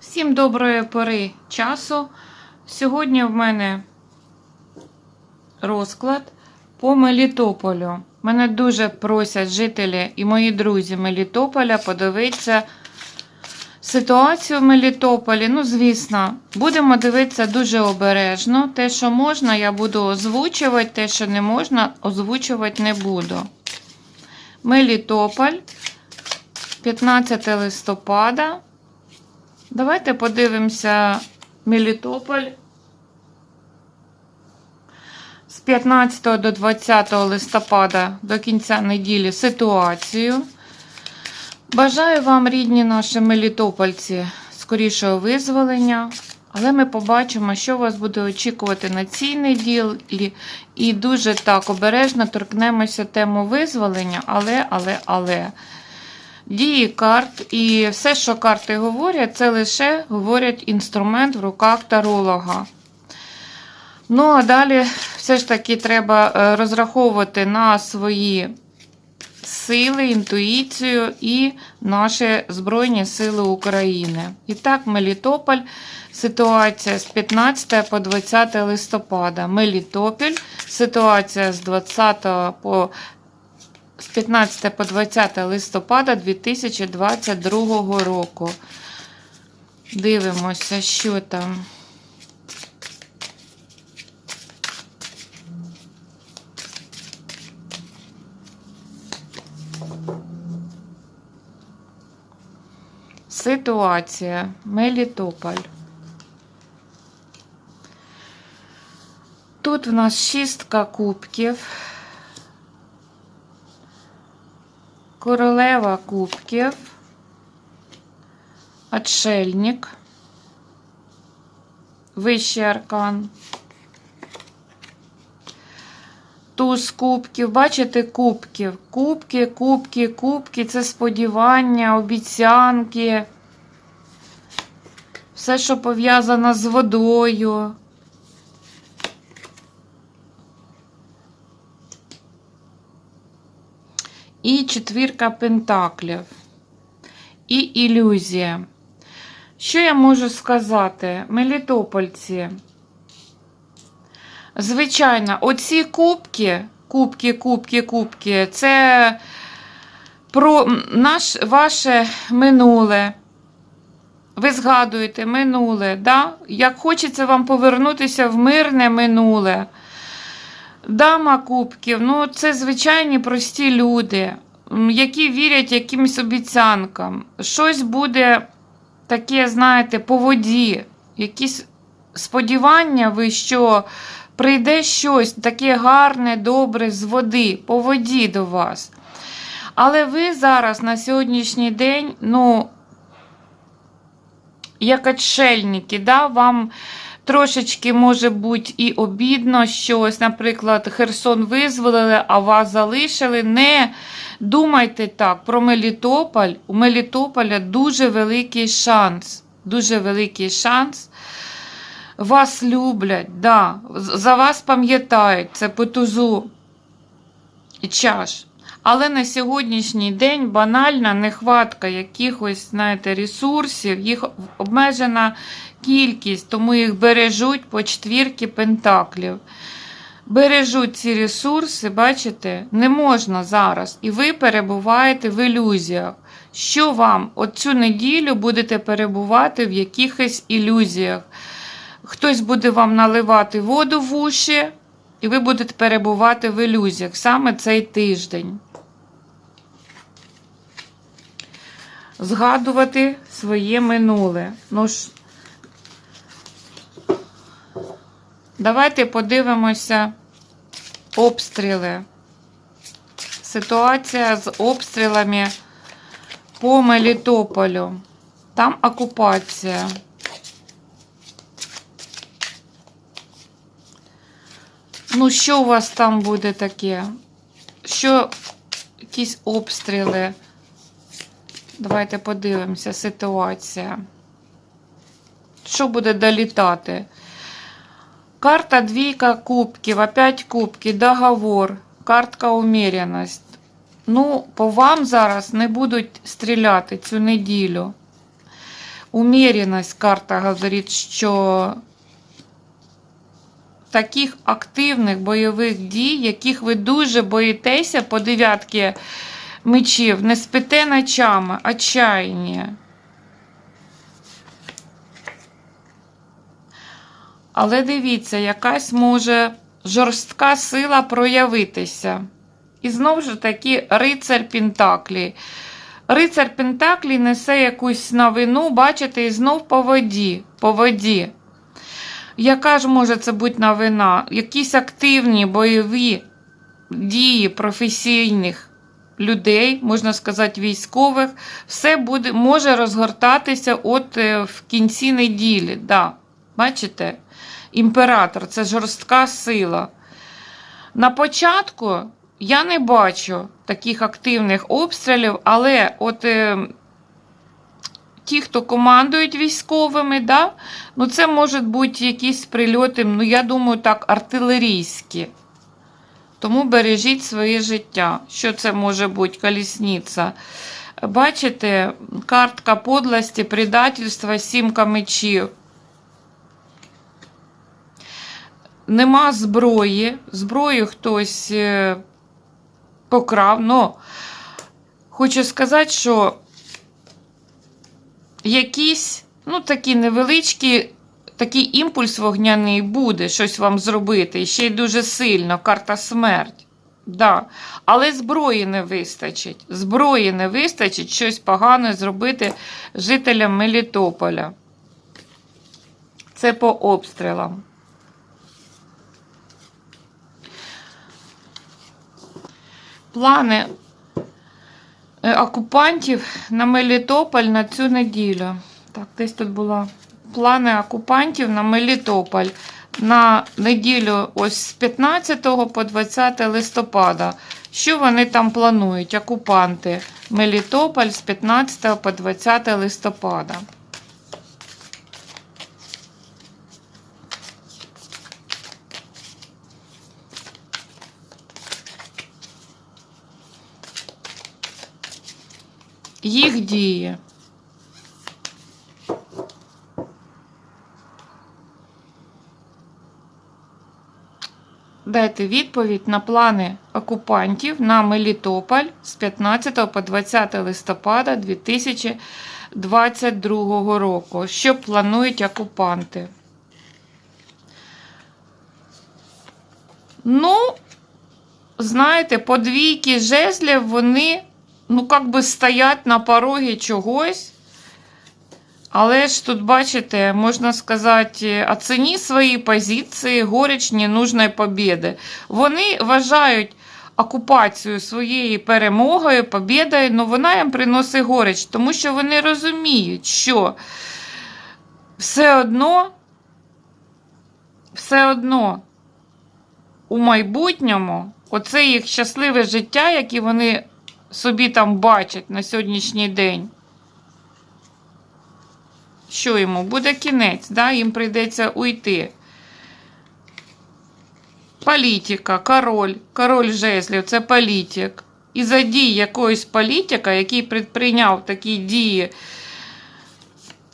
Всім доброї пори часу. Сьогодні в мене розклад по Мелітополю. Мене дуже просять жителі і мої друзі Мелітополя подивитися ситуацію в Мелітополі. Ну, звісно, будемо дивитися дуже обережно. Те, що можна, я буду озвучувати, те, що не можна, озвучувати не буду. Мелітополь, 15 листопада. Давайте подивимося Мелітополь з 15 до 20 листопада до кінця неділі ситуацію. Бажаю вам, рідні наші мелітопольці, скорішого визволення. Але ми побачимо, що вас буде очікувати на цій неділі. І дуже так обережно торкнемося тему визволення, але, але, але. Дії карт і все, що карти говорять, це лише говорять інструмент в руках таролога. Ну, а далі все ж таки треба е, розраховувати на свої сили, інтуїцію і наші Збройні Сили України. І так, Мелітополь, ситуація з 15 по 20 листопада. Мелітополь, ситуація з 20 по з 15 по 20 листопада 2022 року. Дивимося, що там. Ситуація Мелітополь. Тут в нас шістка кубків. Королева кубків, отшельник, вищий аркан, туз кубків, бачите, кубків, кубки, кубки, кубки це сподівання, обіцянки, все, що пов'язано з водою. і четвірка пентаклів, і ілюзія. Що я можу сказати, мелітопольці? Звичайно, оці кубки, кубки, кубки, кубки, це про наш, ваше минуле. Ви згадуєте минуле, да? як хочеться вам повернутися в мирне минуле. Дама кубків, ну це звичайні прості люди, які вірять якимось обіцянкам. Щось буде таке, знаєте, по воді, якісь сподівання, ви, що прийде щось таке гарне, добре з води, по воді до вас. Але ви зараз на сьогоднішній день, ну, як отшельники, да, вам трошечки може бути і обідно, що ось, наприклад, Херсон визволили, а вас залишили. Не думайте так про Мелітополь. У Мелітополя дуже великий шанс. Дуже великий шанс. Вас люблять, да, за вас пам'ятають, це по тузу чаш. Але на сьогоднішній день банальна нехватка якихось, знаєте, ресурсів, їх обмежена кількість, тому їх бережуть по четвірки пентаклів. Бережуть ці ресурси, бачите, не можна зараз. І ви перебуваєте в ілюзіях. Що вам от цю неділю будете перебувати в якихось ілюзіях? Хтось буде вам наливати воду в уші, і ви будете перебувати в ілюзіях саме цей тиждень. Згадувати своє минуле. Ну ж, давайте подивимося обстріли. Ситуація з обстрілами по Мелітополю. Там окупація. Ну, що у вас там буде таке? Що якісь обстріли? Давайте подивимося ситуація. Що буде долітати? Карта двійка кубків, опять кубки, договор, картка уміряність. Ну, по вам зараз не будуть стріляти цю неділю. Уміряність карта говорить, що таких активних бойових дій, яких ви дуже боїтеся по дев'ятки мечів, не спите ночами, отчаяння. Але дивіться, якась може жорстка сила проявитися. І знову ж таки, рицар Пентаклі. Рицар Пентаклі несе якусь новину, бачите, і знов по воді. По воді. Яка ж може це бути новина? Якісь активні бойові дії професійних людей, можна сказати, військових, все буде, може розгортатися от е, в кінці неділі. Да. Бачите? Імператор це жорстка сила. На початку я не бачу таких активних обстрілів, але от е, ті, хто командують військовими, да, ну це можуть бути якісь прильоти, ну я думаю, так, артилерійські. Тому бережіть своє життя. Що це може бути? Колісниця. Бачите, картка подлості, предательства, сімка мечів. Нема зброї. Зброю хтось е, покрав. Но хочу сказати, що якісь, ну, такі невеличкі, такий імпульс вогняний буде щось вам зробити. І ще й дуже сильно, карта смерть. Да. Але зброї не вистачить. Зброї не вистачить щось погане зробити жителям Мелітополя. Це по обстрілам. Плани окупантів на Мелітополь на цю неділю. Так, десь тут була. Плани окупантів на Мелітополь на неділю ось з 15 по 20 листопада. Що вони там планують? Окупанти Мелітополь з 15 по 20 листопада. Їх дії. Дайте відповідь на плани окупантів на Мелітополь з 15 по 20 листопада 2022 року. Що планують окупанти? Ну, знаєте, по двійки жезлів вони, ну, як би стоять на порогі чогось. Але ж тут, бачите, можна сказати, оціні свої позиції, горіч ненужної побіди. Вони вважають окупацію своєю перемогою, побідою, але вона їм приносить горіч, тому що вони розуміють, що все одно, все одно у майбутньому оце їх щасливе життя, яке вони собі там бачать на сьогоднішній день. Що йому? Буде кінець, да? їм прийдеться уйти. Політика, король, король жезлів це політик. І за дій якогось політика, який предприйняв такі дії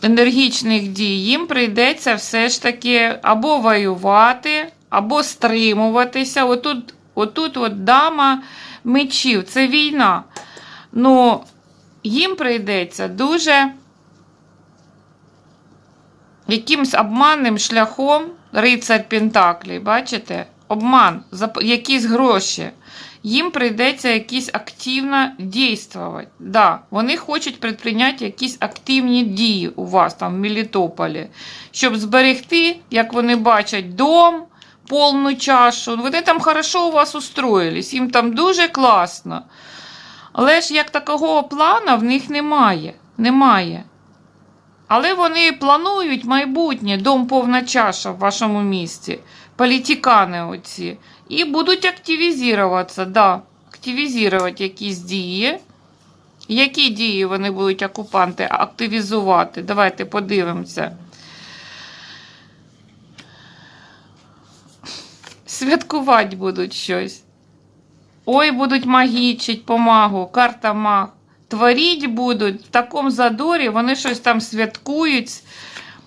енергічних дій, їм прийдеться все ж таки або воювати, або стримуватися. Отут, отут от дама мечів, це війна. Ну, їм прийдеться дуже якимсь обманним шляхом рицар Пентаклі, бачите? Обман, якісь гроші. Їм прийдеться якісь активно дійствувати. Да, вони хочуть предприйняти якісь активні дії у вас там в Мелітополі, щоб зберегти, як вони бачать, дом, повну чашу. Вони там хорошо у вас устроїлись, їм там дуже класно. Але ж як такого плану в них немає. Немає. Але вони планують майбутнє, дом повна чаша в вашому місті, політикани оці. І будуть активізуватися, да, активізувати якісь дії. Які дії вони будуть окупанти активізувати? Давайте подивимося. Святкувати будуть щось. Ой, будуть магічить помагу, карта маг. Творіть будуть в такому задорі, вони щось там святкують,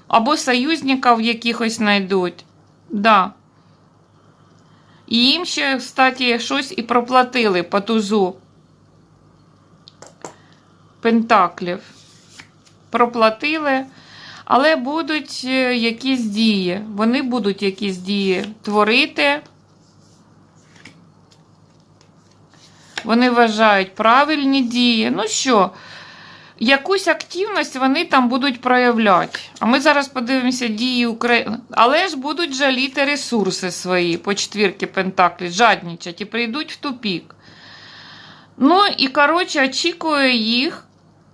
або союзників якихось знайдуть. Да. І їм ще, кстати, щось і проплатили по тузу пентаклів. Проплатили, але будуть е, якісь дії. Вони будуть якісь дії творити. Вони вважають правильні дії. Ну що, якусь активність вони там будуть проявляти. А ми зараз подивимося дії України. Але ж будуть жаліти ресурси свої по четвірки Пентаклі, жаднічать і прийдуть в тупік. Ну і, коротше, очікую їх.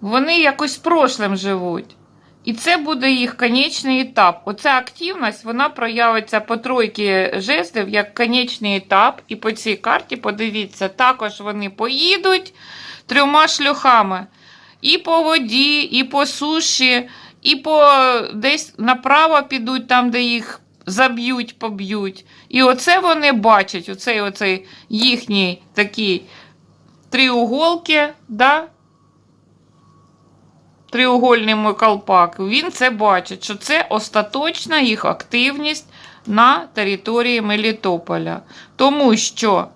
Вони якось прошлим живуть. І це буде їх конечний етап. Оця активність вона проявиться по тройки жестів як конечний етап. І по цій карті, подивіться, також вони поїдуть трьома шляхами. І по воді, і по суші, і по десь направо підуть там, де їх заб'ють, поб'ють. І оце вони бачать, оцей, оцей їхній такий тріуголки, да? Тріугольний мой колпак, він це бачить, що це остаточна їх активність на території Мелітополя. Тому що,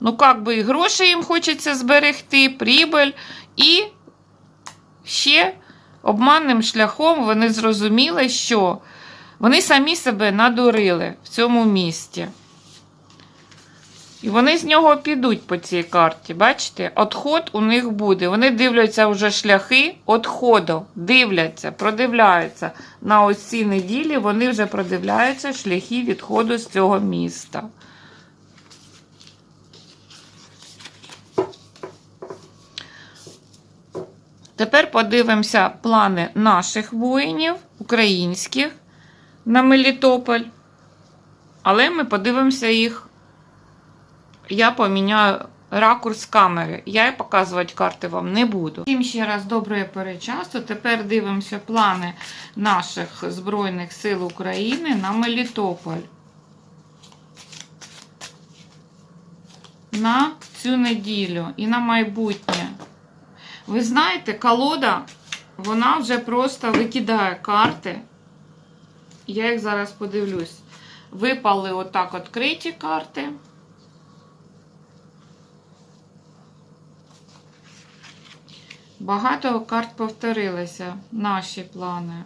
ну, як би і гроші їм хочеться зберегти, прибыль, і ще обманним шляхом вони зрозуміли, що вони самі себе надурили в цьому місті. І вони з нього підуть по цій карті. Бачите? Отход у них буде. Вони дивляться вже шляхи отходу. Дивляться, продивляються. На ось цій неділі вони вже продивляються шляхи відходу з цього міста. Тепер подивимося плани наших воїнів, українських на Мелітополь. Але ми подивимося їх я поміняю ракурс камери. Я показувати карти вам не буду. Всім ще раз доброго перечасу. Тепер дивимося плани наших Збройних сил України на Мелітополь. На цю неділю і на майбутнє. Ви знаєте, колода, вона вже просто викидає карти. Я їх зараз подивлюсь. Випали отак відкриті карти. Багато карт повторилися, наші плани.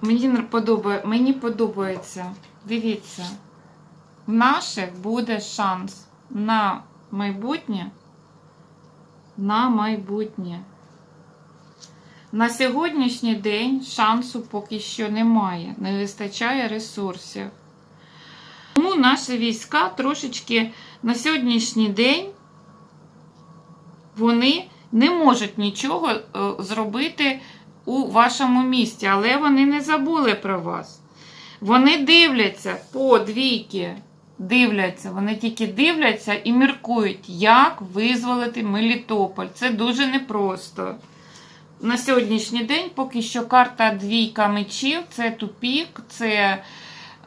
Мені подобає, мені подобається. Дивіться, в наших буде шанс на майбутнє. На майбутнє. На сьогоднішній день шансу поки що немає, не вистачає ресурсів. Тому наші війська трошечки на сьогоднішній день вони не можуть нічого е, зробити у вашому місті, але вони не забули про вас. Вони дивляться по двійки, дивляться, вони тільки дивляться і міркують, як визволити Мелітополь. Це дуже непросто. На сьогоднішній день поки що карта двійка мечів, це тупік, це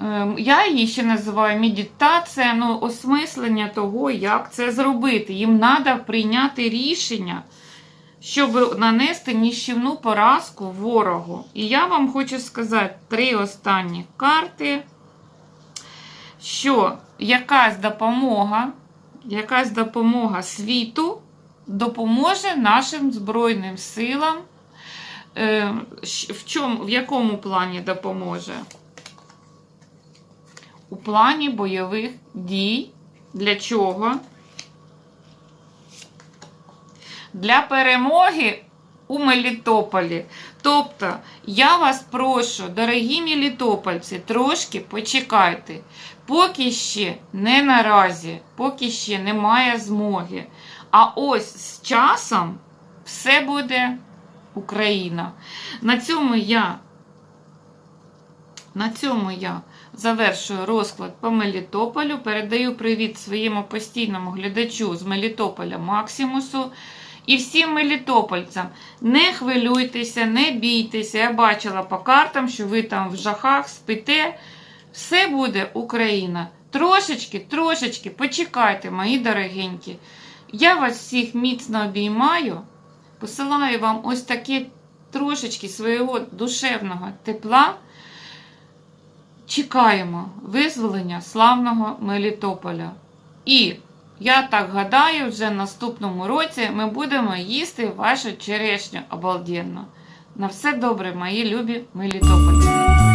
е, я її ще називаю медитація, ну, осмислення того, як це зробити. Їм треба прийняти рішення, щоб нанести ніщівну поразку ворогу. І я вам хочу сказати три останні карти, що якась допомога, якась допомога світу допоможе нашим Збройним силам. Е, В, чому, в якому плані допоможе? У плані бойових дій. Для чого? Для перемоги у Мелітополі. Тобто, я вас прошу, дорогі мелітопольці, трошки почекайте. Поки ще не наразі, поки ще немає змоги. А ось з часом все буде Україна. На цьому я, на цьому я завершую розклад по Мелітополю. Передаю привіт своєму постійному глядачу з Мелітополя Максимусу. І всім мелітопольцям не хвилюйтеся, не бійтеся. Я бачила по картам, що ви там в жахах спите. Все буде Україна. Трошечки, трошечки, почекайте, мої дорогенькі. Я вас всіх міцно обіймаю. Посилаю вам ось таке трошечки свого душевного тепла. Чекаємо визволення славного Мелітополя. І я так гадаю, вже наступному році ми будемо їсти вашу черешню обалденно. На все добре, мої любі Мелітопольці.